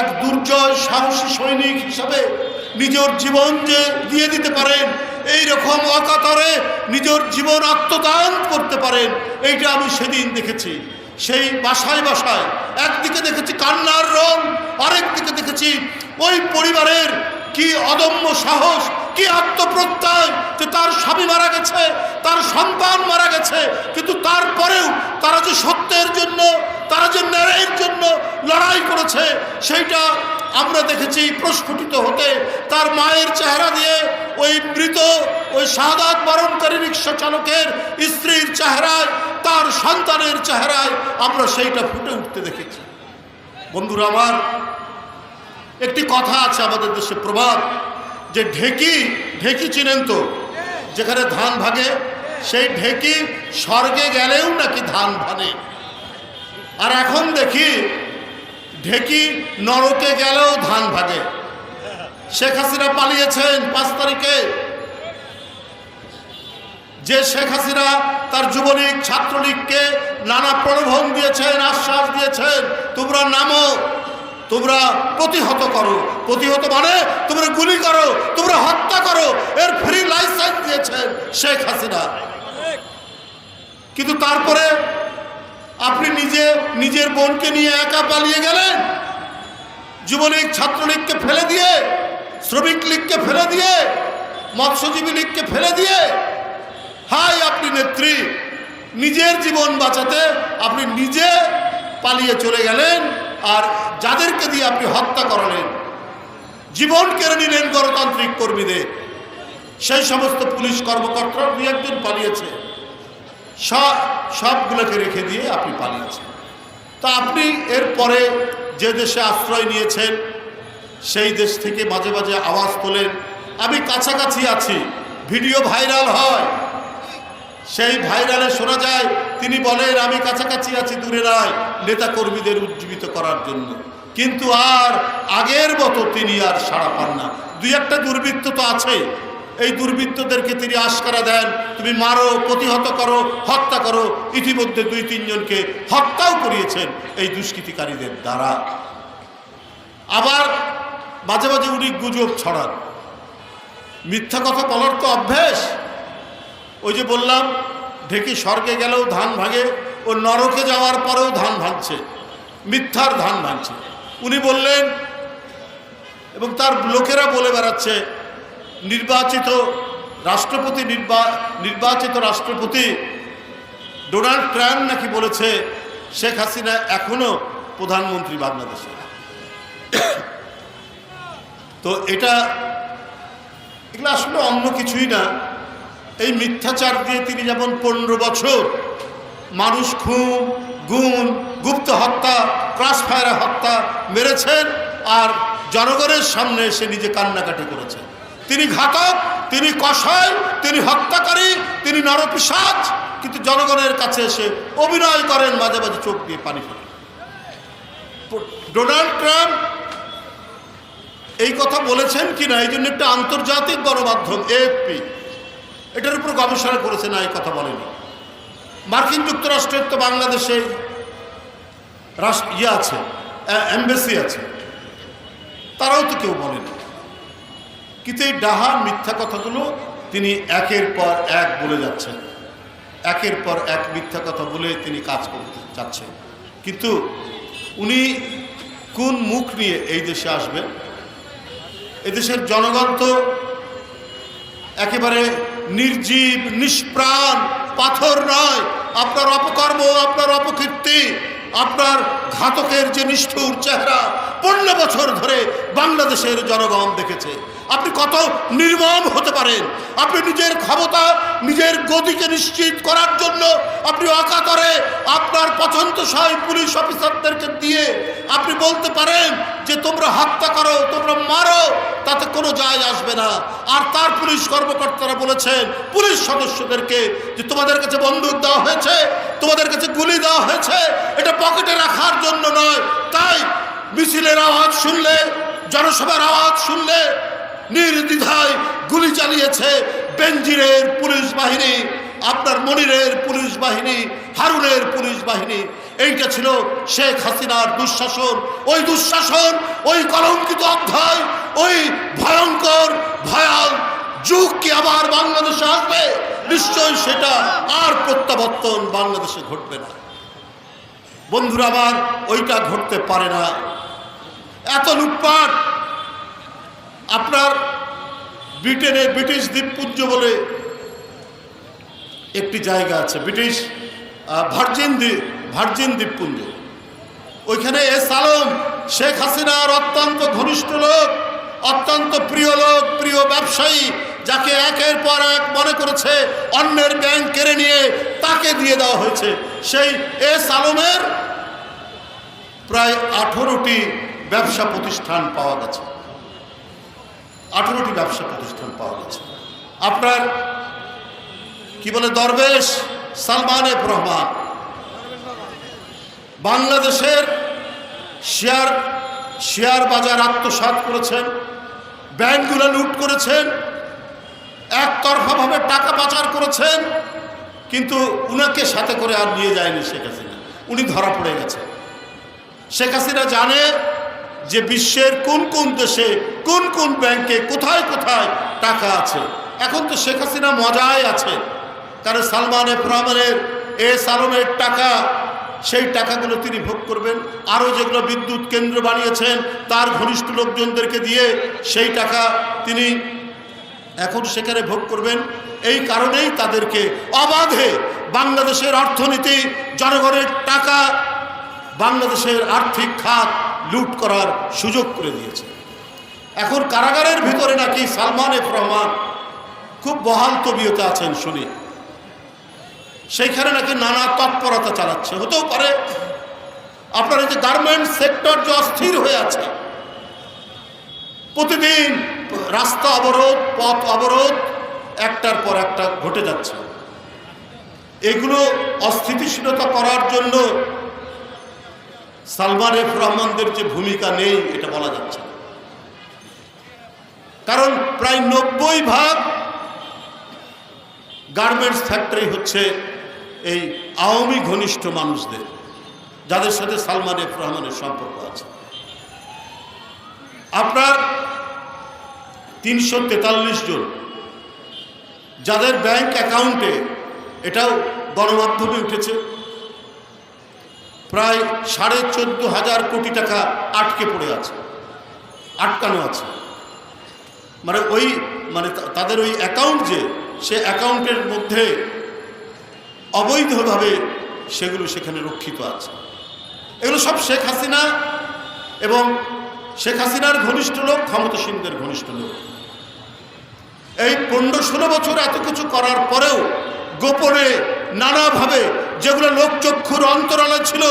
এক দুর্জয় সাহসী সৈনিক হিসাবে নিজের জীবনকে দিয়ে দিতে পারেন এই রকম অকাতরে নিজের জীবন আত্মদান করতে পারেন, এইটা আমি সেদিন দেখেছি। সেই বাসায় বাসায় একদিকে দেখেছি কান্নার রং আরেক দিকে দেখেছি ওই পরিবারের কি অদম্য সাহস কি আত্মপ্রত্যয় যে তার স্বামী মারা গেছে, তার সন্তান মারা গেছে, কিন্তু তারপরেও তারা যে সত্যের জন্য, তারা যে ন্যায়ের জন্য লড়াই করেছে, সেইটা আমরা দেখেছি প্রস্ফুটিত হতে। তার মায়ের চেহারা দিয়ে ওই মৃত, ওই শাহাদাত বরণকারী রিক্সা চালকের স্ত্রীর চেহারায়, তার সন্তানের চেহারায় আমরা সেইটা ফুটে উঠতে দেখেছি। বন্ধুরা আমার, একটি কথা আছে আমাদের দেশে প্রবাদ। যে ঢেকি ঢেকি চিনেন তো? যেখানে ধান ভাগে সেই ঢেকি স্বর্গে গেলেও নাকি ধান ভানে আর এখন দেখি, ঢেকি নরকে গেলেও ধান ভাগে শেখ হাসিনা পালিয়েছেন পাঁচ তারিখে। যে শেখ হাসিনা তার যুবলীগ, ছাত্রলীগকে নানা প্রলোভন দিয়েছেন, আশ্বাস দিয়েছেন, তোমরা নামো। তোমরা প্রতিহত করো। প্রতিহত মানে তোমরা গুলি করো, তোমরা হত্যা করো। এর ফ্রি লাইসেন্স দিয়েছেন শেখ হাসিনা। কিন্তু তারপরে আপনি নিজে, নিজের বোনকে নিয়ে একা পালিয়ে গেলেন। যুবলীগ ছাত্রলীগকে ফেলে দিয়ে, শ্রমিক লীগকে ফেলে দিয়ে, মৎস্যজীবী লীগকে ফেলে দিয়ে, হাই আপনি নেত্রী, নিজের জীবন বাঁচাতে আপনি নিজে পালিয়ে চলে গেলেন। আর যাদেরকে দিয়ে আপনি হত্যা করালেন, জীবন কেড়ে নিলেন গণতান্ত্রিক কর্মীদের, সেই সমস্ত পুলিশ কর্মকর্তা দু একজন পালিয়েছে। সব, সবগুলোকে রেখে দিয়ে আপনি পালিয়েছেন। তা আপনি এরপরে যে দেশে আশ্রয় নিয়েছেন, সেই দেশ থেকে মাঝে মাঝে আওয়াজ তোলেন, আমি কাছাকাছি আছি, ভিডিও ভাইরাল হয়। সেই ভাইরালে শোনা যায় তিনি বলেন, আমি কাছাকাছি আছি, দূরে নয় নেতা কর্মীদের উজ্জীবিত করার জন্য। কিন্তু আর আগের মতো তিনি আর সাড়া পান না। দুই একটা দুর্বৃত্ত তো আছে। এই দুর্বৃত্তদেরকে তিনি আশকারা দেন, তুমি মারো, প্রতিহত করো, হত্যা করো। ইতিমধ্যে দুই তিনজনকে হত্যাও করিয়েছেন এই দুষ্কৃতিকারীদের দ্বারা। আবার মাঝে মাঝে উনি গুজব ছড়ান। মিথ্যা কথা বলার তো অভ্যেস। ওই যে বললাম ঢেকি স্বর্গে গেলেও ধান ভাঙে ও নরকে যাওয়ার পরেও ধান ভাঙছে, মিথ্যার ধান ভাঙছে। উনি বললেন, এবং তার লোকেরা বলে বেড়াচ্ছে, নির্বাচিত রাষ্ট্রপতি নির্বা, নির্বাচিত রাষ্ট্রপতি ডোনাল্ড ট্রাম্প নাকি বলেছে, শেখ হাসিনা এখনও প্রধানমন্ত্রী বাংলাদেশে। তো এটা, এগুলো আসলে অন্য কিছুই না। এই মিথ্যাচার দিয়ে তিনি যেমন পনেরো বছর মানুষ খুন গুণ গুপ্ত হত্যা ক্রাস ফায়ারে হত্যা মেরেছেন আর জনগণের সামনে এসে নিজে কান্নাকাটি করেছেন। তিনি ঘাতক, তিনি কষায় তিনি হত্যাকারী, তিনি নরপিসাজ কিন্তু জনগণের কাছে এসে অভিনয় করেন, মাঝে মাঝে চোখ দিয়ে পানি ফেলে ডোনাল্ড ট্রাম্প এই কথা বলেছেন কি না এই জন্য একটা আন্তর্জাতিক গণমাধ্যম, এএফপি এটার উপর গবেষণা করেছে না, এই কথা বলেনি। মার্কিন যুক্তরাষ্ট্রের তো বাংলাদেশে রাষ্ট্র ইয়ে আছে অ্যাম্বাসি আছে। তারাও তো কেউ বলেনি। কিন্তু এই ডাহা মিথ্যা কথাগুলো তিনি একের পর এক বলে যাচ্ছেন। একের পর এক মিথ্যা কথা বলে তিনি কাজ করতে যাচ্ছেন কিন্তু উনি কোন মুখ নিয়ে এই দেশে আসবেন? এদেশের জনগণ তো একেবারে নির্জীব, নিষ্প্রাণ, পাথর নয়। আপনার অপকর্ম, আপনার অপকীর্তি, আপনার ঘাতকের যে নিষ্ঠুর চেহারা, পনেরো বছর ধরে বাংলাদেশের জনগণ দেখেছে। আপনি কত নির্মম হতে পারেন। আপনি নিজের ক্ষমতা, নিজের গতিকে নিশ্চিত করার জন্য আপনি অকাতরে আপনার পছন্দসই পুলিশ অফিসারদেরকে দিয়ে আপনি বলতে পারেন যে, তোমরা হত্যা করো, তোমরা মারো, তাতে কোনো যায় আসবে না। আর তার পুলিশ কর্মকর্তারা বলেছেন, পুলিশ সদস্যদেরকে যে তোমাদের কাছে বন্দুক দেওয়া হয়েছে, তোমাদের কাছে গুলি দেওয়া হয়েছে, এটা পকেটে রাখার জন্য নয়। তাই মিছিলের আওয়াজ শুনলে, জনসভার আওয়াজ শুনলে নির্দ্বিধায় গুলি চালিয়েছে বেঞ্জিরের পুলিশ বাহিনী, আপনার মনিরের পুলিশ বাহিনী, হারুনের পুলিশ বাহিনী। এইটা ছিল শেখ হাসিনার দুঃশাসন। ওই দুঃশাসন, ওই কলঙ্কিত অধ্যায়, ওই ভয়ঙ্কর, ভয়াল যুগ কি আবার বাংলাদেশে আসবে? নিশ্চয়ই সেটা আর প্রত্যাবর্তন বাংলাদেশে ঘটবে না। বন্ধুরা আমার, ওইটা ঘটতে পারে না। এত লুটপাট আপনার ব্রিটেনে ব্রিটিশ দ্বীপপুঞ্জ বলে একটি জায়গা আছে, ব্রিটিশ ভার্জিন দ্বীপ ভার্জিন দ্বীপপুঞ্জ। ওইখানে এস আলম শেখ হাসিনার অত্যন্ত ঘনিষ্ঠ লোক, অত্যন্ত প্রিয় লোক, প্রিয় ব্যবসায়ী, যাকে একের পর এক মনে করেছে অন্যের ব্যাংক কেড়ে নিয়ে তাকে দিয়ে দেওয়া হয়েছে। সেই এস আলমের প্রায় আঠেরোটি ব্যবসা প্রতিষ্ঠান পাওয়া গেছে। আঠেরোটি ব্যবসা প্রতিষ্ঠান পাওয়া গেছে। আপনার, কি বলে, দরবেশ সালমান এফ রহমান। বাংলাদেশের শেয়ার শেয়ার বাজার আত্মসাৎ করেছেন, ব্যাংকগুলো লুট করেছেন, একতরফাভাবে টাকা পাচার করেছেন, কিন্তু উনাকে সাথে করে আর নিয়ে যায়নি শেখ হাসিনা। উনি ধরা পড়ে গেছে শেখ হাসিনা জানে যে বিশ্বের কোন কোন দেশে, কোন কোন ব্যাংকে, কোথায় কোথায় টাকা আছে। এখন তো শেখ হাসিনা মজায় আছে। কারণ সালমান এফরামের এ এস আলমের টাকা, সেই টাকাগুলো তিনি ভোগ করবেন। আরও যেগুলো বিদ্যুৎ কেন্দ্র বানিয়েছেন, তার ঘনিষ্ঠ লোকজনদেরকে দিয়ে সেই টাকা তিনি এখন সেখানে ভোগ করবেন। এই কারণেই তাদেরকে অবাধে বাংলাদেশের অর্থনীতি, জনগণের টাকা, বাংলাদেশের আর্থিক খাত লুট করার সুযোগ করে দিয়েছে। এখন কারাগারের ভিতরে নাকি সালমান এফ রহমান খুব বহাল তবিয়তে আছেন শুনি। সেইখানে নাকি নানা তৎপরতা চালাচ্ছে। হতেও পারে আপনার এই যে গার্মেন্ট সেক্টর যে অস্থির হয়ে আছে, প্রতিদিন রাস্তা অবরোধ, পথ অবরোধ, একটার পর একটা ঘটে যাচ্ছে। এগুলো অস্থিতিশীলতা করার জন্য সালমান এফ রহমানদের যে ভূমিকা নেই, এটা বলা যাচ্ছে কারণ প্রায় নব্বই ভাগ গার্মেন্টস ফ্যাক্টরি হচ্ছে এই আওয়ামী ঘনিষ্ঠ মানুষদের, যাদের সাথে সালমান এফ রহমানের সম্পর্ক আছে। আপনার তিনশো তেতাল্লিশ জন, যাদের ব্যাংক অ্যাকাউন্টে এটাও গণমাধ্যমে উঠেছে প্রায় সাড়ে চোদ্দ হাজার কোটি টাকা আটকে পড়ে আছে, আটকানো আছে। মানে ওই মানে তাদের ওই অ্যাকাউন্ট যে, সে অ্যাকাউন্টের মধ্যে অবৈধভাবে সেগুলো সেখানে রক্ষিত আছে। এগুলো সব শেখ হাসিনা এবং শেখ হাসিনার ঘনিষ্ঠ লোক, ক্ষমতাসীনদের ঘনিষ্ঠ লোক। এই পনেরো ষোলো বছর এত কিছু করার পরেও গোপনে নানাভাবে যেগুলো লোকচক্ষুর অন্তরালে ছিল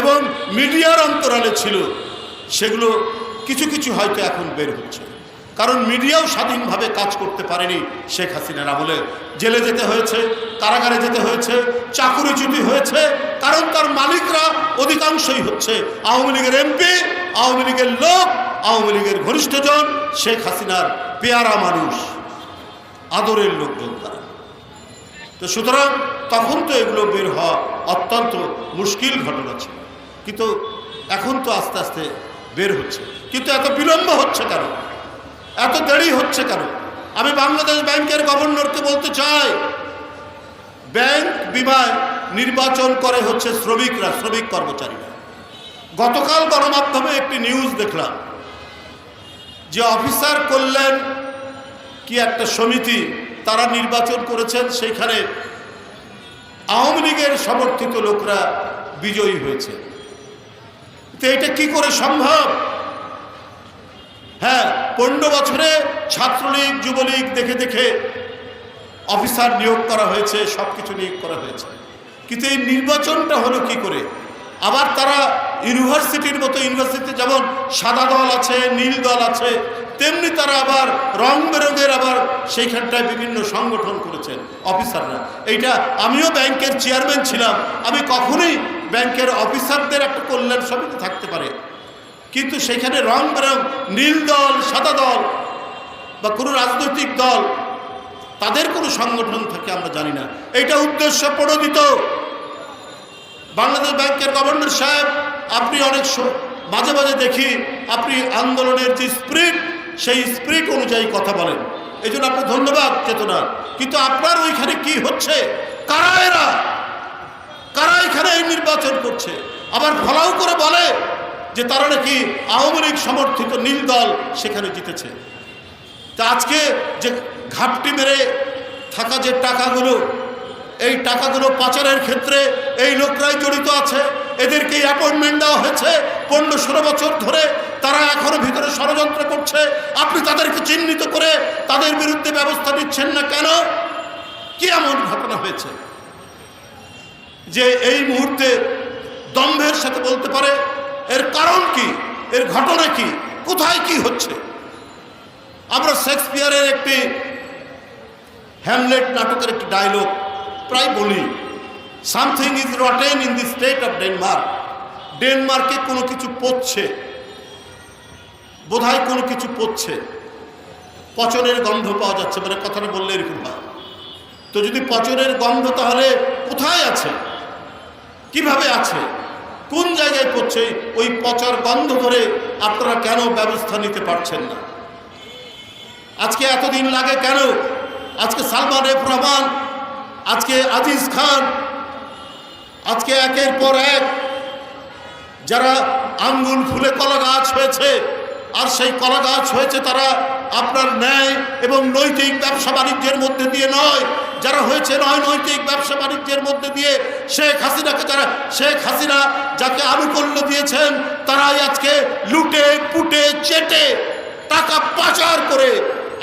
এবং মিডিয়ার অন্তরালে ছিল, সেগুলো কিছু কিছু হয়তো এখন বের হচ্ছে কারণ মিডিয়াও স্বাধীনভাবে কাজ করতে পারেনি শেখ হাসিনার আমলে। জেলে যেতে হয়েছে, কারাগারে যেতে হয়েছে, চাকুরিচ্যুতি হয়েছে, কারণ তার মালিকরা অধিকাংশই হচ্ছে আওয়ামী লীগের এমপি, আওয়ামী লীগের লোক, আওয়ামী লীগের ঘনিষ্ঠজন, শেখ হাসিনার পেয়ারা মানুষ, আদরের লোকজন তারা। তো সুতরাং তখন তো এগুলো বের হওয়া অত্যন্ত মুশকিল ঘটনা ছিল। কিন্তু এখন তো আস্তে আস্তে বের হচ্ছে। কিন্তু এত বিলম্ব হচ্ছে কেন? এত দেরি হচ্ছে কেন? আমি বাংলাদেশ ব্যাংকের গভর্নরকে বলতে চাই, ব্যাংক বিমায় নির্বাচন করে হচ্ছে শ্রমিকরা, শ্রমিক কর্মচারীরা। গতকাল গণমাধ্যমে একটি নিউজ দেখলাম যে অফিসার করলেন কি একটা সমিতি তারা নির্বাচন করেছেন সেইখানে আওয়ামী লীগের সমর্থিত লোকরা বিজয়ী হয়েছে। তো এটা কি করে সম্ভব? হ্যাঁ পনেরো বছরে ছাত্রলীগ, যুবলীগ দেখে দেখে অফিসার নিয়োগ করা হয়েছে সব কিছু নিয়োগ করা হয়েছে। কিন্তু এই নির্বাচনটা হলো কি করে? আবার তারা ইউনিভার্সিটির মতো ইউনিভার্সিটিতে যেমন সাদা দল আছে, নীল দল আছে তেমনি তারা আবার রং বেরঙের আবার সেইখানটায় বিভিন্ন সংগঠন করেছেন, অফিসাররা। এইটা আমিও ব্যাংকের চেয়ারম্যান ছিলাম। আমি কখনোই ব্যাংকের অফিসারদের একটা কল্যাণ সমিতি থাকতে পারে। কিন্তু সেখানে রং বেরং, নীল দল, সাদা দল বা কোনো রাজনৈতিক দল, তাদের কোনো সংগঠন থাকে আমরা জানি না। এইটা উদ্দেশ্য প্রণোদিত। বাংলাদেশ ব্যাংকের গভর্নর সাহেব, আপনি অনেক মাঝে মাঝে দেখি আপনি আন্দোলনের যে স্পিরিট সেই স্পিরিট অনুযায়ী কথা বলেন। এই জন্য আপনার ধন্যবাদ, চেতনা। কিন্তু আপনার ওইখানে কি হচ্ছে? কারা এরা? কারা এখানে এই নির্বাচন করছে? আবার ফলাও করে বলে যে তারা নাকি আওয়ামী লীগ সমর্থিত নীল দল সেখানে জিতেছে। তা আজকে যে ঘাপটি মেরে থাকা যে টাকাগুলো, এই টাকাগুলো পাচারের ক্ষেত্রে এই লোকরাই জড়িত আছে, এদেরকে অ্যাপয়েন্টমেন্ট দেওয়া হয়েছে পনেরো ষোলো বছর ধরে তারা এখনও ভিতরে ষড়যন্ত্র করছে। আপনি তাদেরকে চিহ্নিত করে তাদের বিরুদ্ধে ব্যবস্থা নিচ্ছেন না কেন? কি এমন ঘটনা হয়েছে? যে এই মুহূর্তে দম্ভের সাথে বলতে পারে, এর কারণ কি? এর ঘটনা কি? কোথায় কি হচ্ছে? আমরা শেক্সপিয়ারের একটি হ্যামলেট নাটকের একটি ডায়লগ প্রায় বলি something is rotten in the state of Denmark ডেনমার্কে কোনো কিছু পচছে বোধহয় কোনো কিছু পচছে পচনের গন্ধ পাওয়া যাচ্ছে মানে কথাটা বললে এরকম হয়। তো যদি পচনের গন্ধ তাহলে কোথায় আছে? কীভাবে আছে? কোন জায়গায় পড়ছে? ওই পচার গন্ধ ধরে আপনারা কেন ব্যবস্থা নিতে পারছেন না? আজকে এতদিন লাগে কেন? আজকে সালমান এফ রহমান, আজকে আজিজ খান, আজকে একের পর এক যারা আঙ্গুল ফুলে কলা গাছ হয়েছে আর সেই কলা গাছ হয়েছে তারা আপনার ন্যায় এবং নৈতিক ব্যবসা বাণিজ্যের মধ্যে দিয়ে নয়। যারা হয়েছে নয় নৈতিক ব্যবসা বাণিজ্যের মধ্যে দিয়ে শেখ হাসিনাকে যারা, শেখ হাসিনা যাকে আনুকূল্য দিয়েছেন, তারাই আজকে লুটে, পুটে, চেটে, টাকা পাচার করে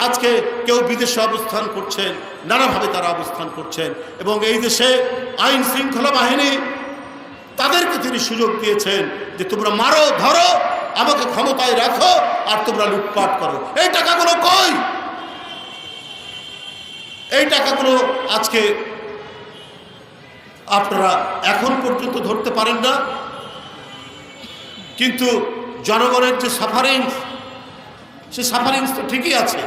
আজকে কেউ বিদেশে অবস্থান করছেন, নানাভাবে তারা অবস্থান করছেন এবং এই দেশে আইন শৃঙ্খলা বাহিনী তাদেরকে তিনি সুযোগ দিয়েছেন যে তোমরা মারো, ধরো আমাকে ক্ষমতায় রাখো আর তোমরা লুটপাট করো। এই টাকাগুলো কই? এই টাকাগুলো আজকে আপনারা এখন পর্যন্ত ধরতে পারেন না। কিন্তু জনগণের যে সাফারিংস সে সাফারিংস তো ঠিকই আছে।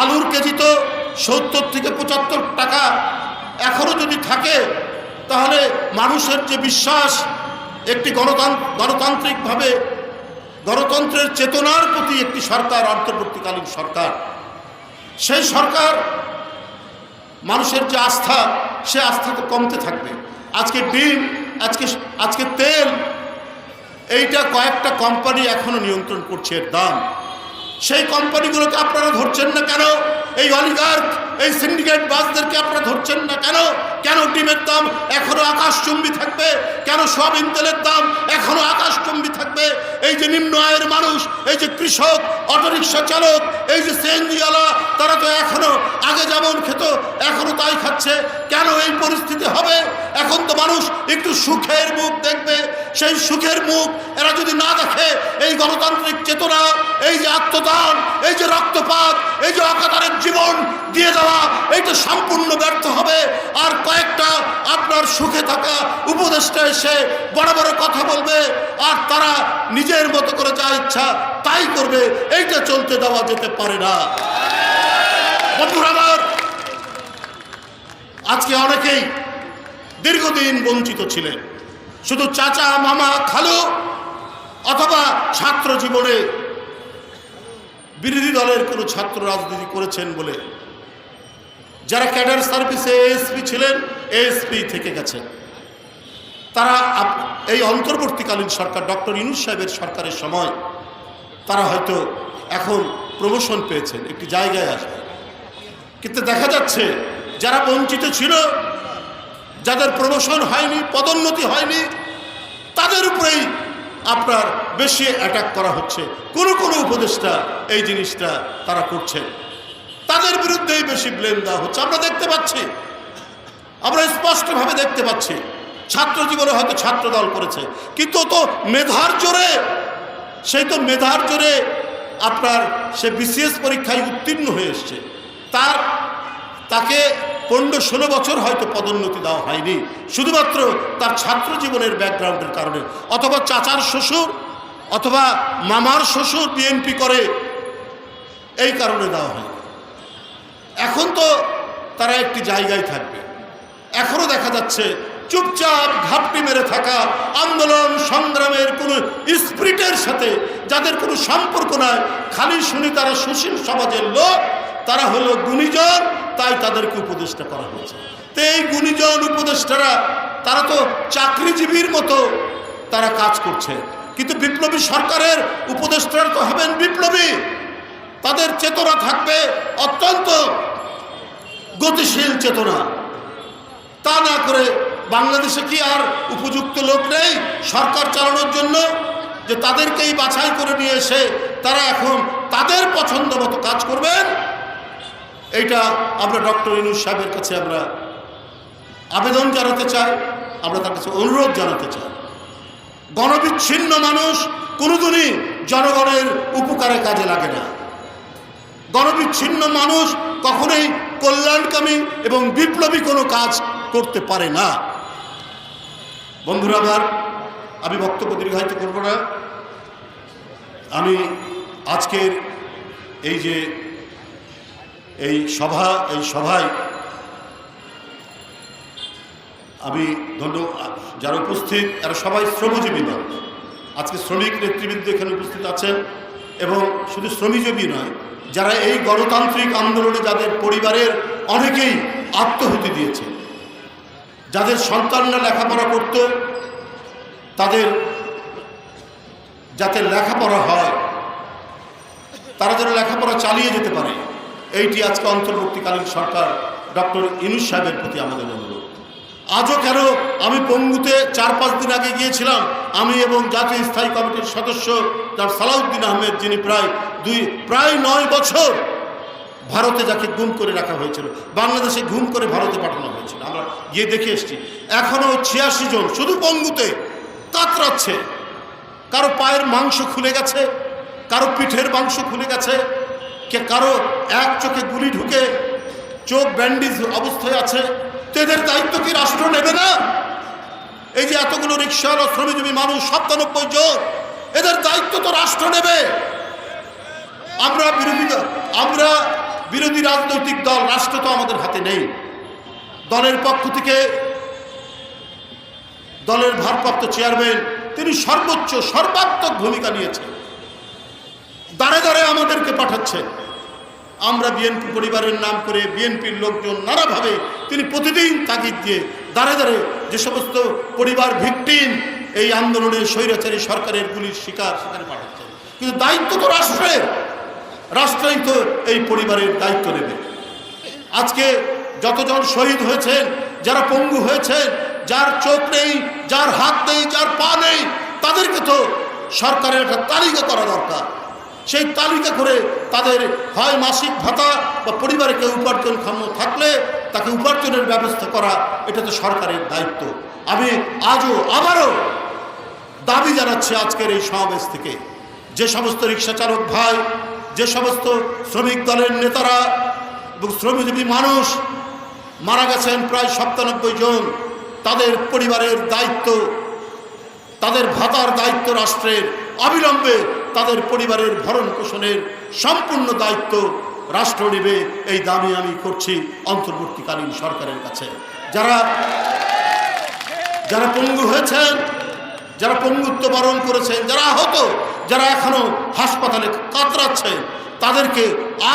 আলুর কেজি তো সত্তর থেকে পঁচাত্তর টাকা এখনও যদি থাকে, তাহলে মানুষের যে বিশ্বাস, একটি গণতান্ত্র গণতান্ত্রিকভাবে গণতন্ত্রের চেতনার প্রতি একটি সরকার, অন্তর্বর্তীকালীন সরকার। সেই সরকার, মানুষের যে আস্থা, সে আস্থা তো কমতে থাকবে। আজকে ডিম, আজকে আজকে তেল, এইটা কয়েকটা কোম্পানি এখনও নিয়ন্ত্রণ করছে এর দাম। সেই কোম্পানিগুলোকে আপনারা ধরছেন না কেন? এই অলিগার্ক এই সিন্ডিকেট বাসদেরকে আপনারা ধরছেন না কেন? কেন ডিমের দাম এখনও আকাশচুম্বী থাকবে? কেন সয়াবিন তেলের দাম এখনও আকাশচুম্বী থাকবে? এই যে নিম্ন আয়ের মানুষ, এই যে কৃষক, অটোরিকশা চালক, এই যে সিএনজিওয়ালা, তারা তো এখনও আগে যেমন খেত, এখনও তাই খাচ্ছে। কেন এই পরিস্থিতি হবে? এখন তো মানুষ একটু সুখের মুখ দেখবে। সেই সুখের মুখ এরা যদি না দেখে, এই গণতান্ত্রিক চেতনা, এই যে আত্মদান, এই যে রক্তপাত, এই যে অকাতারের জীবন দিয়ে দেওয়া, এইটা সম্পূর্ণ ব্যর্থ হবে। আর কয়েকটা আপনার সুখে থাকা উপদেষ্টা এসে বড় বড় কথা বলবে, আর তারা নিজের মতো করে যা ইচ্ছা তাই করবে, এইটা চলতে দেওয়া যেতে পারে না। আমার, আজকে অনেকেই দীর্ঘদিন বঞ্চিত ছিলেন। শুধু চাচা, মামা, খালু অথবা ছাত্র জীবনে বিরোধী দলের কোনো ছাত্র রাজনীতি করেছেন বলে যারা ক্যাডার সার্ভিসে এএসপি ছিলেন, এএসপি থেকে গেছেন। তারা এই অন্তর্বর্তীকালীন সরকার, ডক্টর ইনুস সাহেবের সরকারের সময় তারা হয়তো এখন প্রমোশন পেয়েছেন, একটি জায়গায় আসবে। কিন্তু দেখা যাচ্ছে, যারা বঞ্চিত ছিল যাদের প্রমোশন হয়নি, পদোন্নতি হয়নি, তাদের উপরেই আপনার বেশি অ্যাটাক করা হচ্ছে। কোনো কোনো উপদেষ্টা এই জিনিসটা তারা করছেন। তাদের বিরুদ্ধেই বেশি ব্লেম দেওয়া হচ্ছে। আমরা দেখতে পাচ্ছি, আমরা স্পষ্টভাবে দেখতে পাচ্ছি, ছাত্র জীবনে হয়তো ছাত্র দল করেছে, কিন্তু তো মেধার জোরে, সেই তো মেধার জোরে আপনার সে বিসিএস পরীক্ষায় উত্তীর্ণ হয়ে এসছে। তার, তাকে পনেরো ষোলো বছর হয়তো পদোন্নতি দেওয়া হয়নি। শুধুমাত্র তার ছাত্র জীবনের ব্যাকগ্রাউন্ডের কারণে। অথবা চাচার শ্বশুর, অথবা মামার শ্বশুর বিএনপি করে এই কারণে দেওয়া হয় এখন তো তারা একটি জায়গায় থাকবে। এখনও দেখা যাচ্ছে চুপচাপ ঘাপটি মেরে থাকা আন্দোলন সংগ্রামের কোনো স্পিরিটের সাথে, যাদের কোনো সম্পর্ক নাই, খালি শুনি তারা সুশীল সমাজের লোক, তারা হলো গুণীজন তাই তাদেরকে উপদেষ্টা করা হয়েছে। তো এই গুণীজন উপদেষ্টারা, তারা তো চাকরিজীবীর মতো তারা কাজ করছে। কিন্তু বিপ্লবী সরকারের উপদেষ্টারা তো হবেন বিপ্লবী। তাদের চেতনা থাকবে অত্যন্ত গতিশীল চেতনা। তা না করে বাংলাদেশে কি আর উপযুক্ত লোক নেই সরকার চালানোর জন্য? যে তাদেরকেই বাছাই করে নিয়ে এসে তারা এখন তাদের পছন্দ মতো কাজ করবেন এইটা আমরা ডক্টর ইনুস সাহেবের কাছে আমরা আবেদন জানাতে চাই, আমরা তার কাছে অনুরোধ জানাতে চাই। গণবিচ্ছিন্ন মানুষ কোনোদিনই জনগণের উপকারে কাজে লাগে না। গণবিচ্ছিন্ন মানুষ কখনোই কল্যাণকামী এবং বিপ্লবী কোনো কাজ করতে পারে না। বন্ধুরা আমার, আমি বক্তব্য দীর্ঘায়িত করব না। আমি আজকের এই যে এই সভা, এই সভায় আমি ধন্য, যারা উপস্থিত, এরা সবাই শ্রমজীবী নয় আজকে শ্রমিক নেতৃবৃন্দ এখানে উপস্থিত আছেন এবং শুধু শ্রমজীবী নয়, যারা এই গণতান্ত্রিক আন্দোলনে যাদের পরিবারের অনেকেই আত্মহুতি দিয়েছে, যাদের সন্তানরা লেখাপড়া করত, তাদের যাতে লেখাপড়া হয়, তারা যেন লেখাপড়া চালিয়ে যেতে পারে। এইটি আজকে অন্তর্বর্তীকালীন সরকার ডক্টর ইনুস সাহেবের প্রতি আমাদের অনুরোধ। আজও কেন আমি পঙ্গুতে চার পাঁচ দিন আগে গিয়েছিলাম, আমি এবং জাতীয় স্থায়ী কমিটির সদস্য যার সালাউদ্দিন আহমেদ, যিনি প্রায় দুই, প্রায় নয় বছর ভারতে যাকে গুম করে রাখা হয়েছিল, বাংলাদেশে গুম করে ভারতে পাঠানো হয়েছিল। আমরা গিয়ে দেখে এসেছি এখনও ছিয়াশি জন শুধু পঙ্গুতে কাতরাচ্ছে। কারও পায়ের মাংস খুলে গেছে, কারও পিঠের মাংস খুলে গেছে কে কারও, এক চোখে গুলি ঢুকে চোখ ব্যান্ডেজ অবস্থায় আছে। তো এদের দায়িত্ব কি রাষ্ট্র নেবে না? এই যে এতগুলো রিক্সাওয়ালা শ্রমিকজীবী মানুষ, সাতানব্বই জন, এদের দায়িত্ব তো রাষ্ট্র নেবে। আমরা বিরোধী আমরা বিরোধী রাজনৈতিক দল, রাষ্ট্র তো আমাদের হাতে নেই। দলের পক্ষ থেকে দলের ভারপ্রাপ্ত চেয়ারম্যান, তিনি সর্বোচ্চ, সর্বাত্মক ভূমিকা নিয়েছেন। দাঁড়ে দাঁড়ে আমাদেরকে পাঠাচ্ছেন। আমরা বিএনপি পরিবারের নাম করে বিএনপির লোকজন নানাভাবে তিনি প্রতিদিন তাগিদ দিয়ে দাঁড়ে দাঁড়ে যে সমস্ত পরিবার ভিকটিম এই আন্দোলনের স্বৈরাচারী সরকারের গুলির শিকার সেখানে পাঠাচ্ছেন কিন্তু দায়িত্ব তো রাষ্ট্রের। রাষ্ট্রই তো এই পরিবারের দায়িত্ব নেবে। আজকে যতজন শহীদ হয়েছেন, যারা পঙ্গু হয়েছেন, যার চোখ নেই, যার হাত নেই, যার পা নেই, তাদেরকে তো সরকারের একটা তালিকা করা দরকার। সেই তালিকা করে তাদের হয় মাসিক ভাতা বা পরিবারে কেউ উপার্জনক্ষম থাকলে তাকে উপার্জনের ব্যবস্থা করা, এটা তো সরকারের দায়িত্ব। আমি আজও আবারও দাবি জানাচ্ছি আজকের এই সমাবেশ থেকে। যে সমস্ত রিক্সা চালক ভাই, যে সমস্ত শ্রমিক দলের নেতারা এবং শ্রমজীবী মানুষ, মারা গেছেন প্রায় সপ্তানব্বই জন, তাদের পরিবারের দায়িত্ব, তাদের ভাতার দায়িত্ব রাষ্ট্রের অবিলম্বে তাদের পরিবারের ভরণ পোষণের সম্পূর্ণ দায়িত্ব রাষ্ট্র নেবে এই দাবি আমি করছি অন্তর্বর্তীকালীন সরকারের কাছে। যারা যারা পঙ্গু হয়েছেন, যারা পঙ্গুত্ব বরণ করেছেন, যারা আহত, যারা এখনও হাসপাতালে কাতরাচ্ছে, তাদেরকে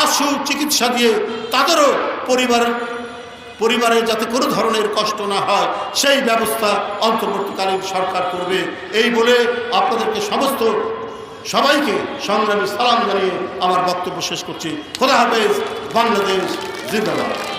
আশু চিকিৎসা দিয়ে তাদেরও পরিবারের পরিবারে যাতে কোনো ধরনের কষ্ট না হয়, সেই ব্যবস্থা অন্তর্বর্তীকালীন সরকার করবে। এই বলে আপনাদেরকে সমস্ত সবাইকে সংগ্রামী সালাম জানিয়ে আমার বক্তব্য শেষ করছি। খোদা হাফেজ বাংলাদেশ জিন্দাবাদ।